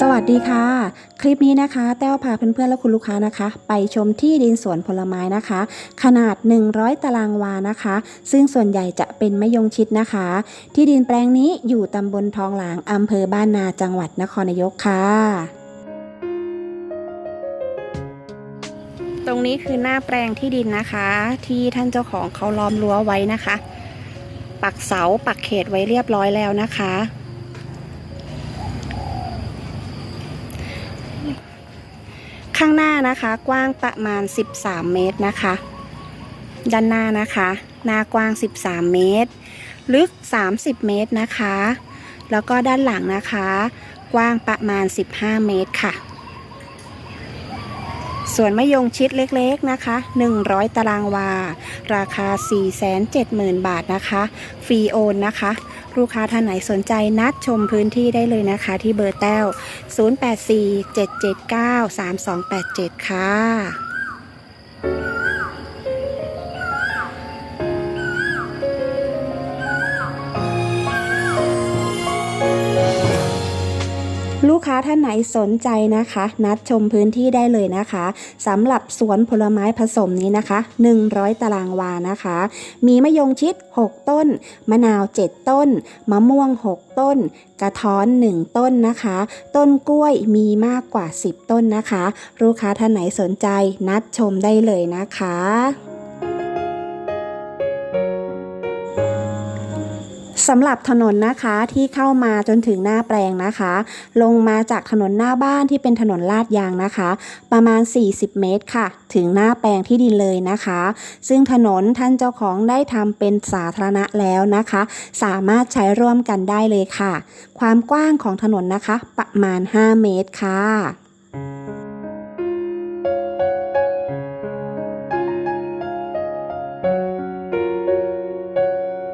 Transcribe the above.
สวัสดีค่ะ คลิปนี้นะคะ แต้วพาเพื่อนๆและคุณลูกค้านะคะ ไปชมที่ดินสวนผลไม้นะคะ ขนาด 100 ตารางวานะคะ ซึ่งส่วนใหญ่จะเป็นมะยงชิดนะคะ ที่ดินแปลงนี้อยู่ตำบลทองหลางอำเภอบ้านนาจังหวัดนครนายกค่ะ ตรงนี้คือหน้าแปลงที่ดินนะคะ ที่ท่านเจ้าของเขาล้อมรั้วไว้นะคะ ปักเสาปักเขตไว้เรียบร้อยแล้วนะคะ ข้างหน้านะคะกว้างประมาณ 13 เมตรนะคะ ด้านหน้านะคะหน้ากว้าง 13 เมตร ลึก 30 เมตรนะคะ แล้วก็ด้านหลังนะคะ กว้างประมาณ 15 เมตรค่ะ ส่วนมะยงชิดเล็กๆนะคะ 100 ตารางวา ราคา 470,000 บาทนะคะ ฟรีโอนนะคะ ลูกค้าท่านไหนสนใจนัดชมพื้นที่ได้เลยนะคะ ที่เบอร์แต้ว 0847793287 ค่ะ ลูกค้าท่านไหนสนใจนะคะ นัดชมพื้นที่ได้เลยนะคะสำหรับสวนผลไม้ผสมนี้นะคะ 100 ตารางวานะคะ มีมะยงชิด 6 ต้น มะนาว 7 ต้น มะม่วง 6 ต้น กระท้อน 1 ต้นนะคะ ต้นกล้วยมีมากกว่า 10 ต้นนะคะ ลูกค้าท่านไหนสนใจนัดชมได้เลยนะคะ สำหรับถนนนะคะที่เข้ามาจนถึงหน้าแปลงนะคะ ลงมาจากถนนหน้าบ้านที่เป็นถนนลาดยางนะคะ ประมาณ 40 เมตรค่ะ ถึงหน้าแปลงที่ดินเลยนะคะ ซึ่งถนนท่านเจ้าของได้ทำเป็นสาธารณะแล้วนะคะ สามารถใช้ร่วมกันได้เลยค่ะ ความกว้างของถนนนะคะ ประมาณ 5 เมตรค่ะ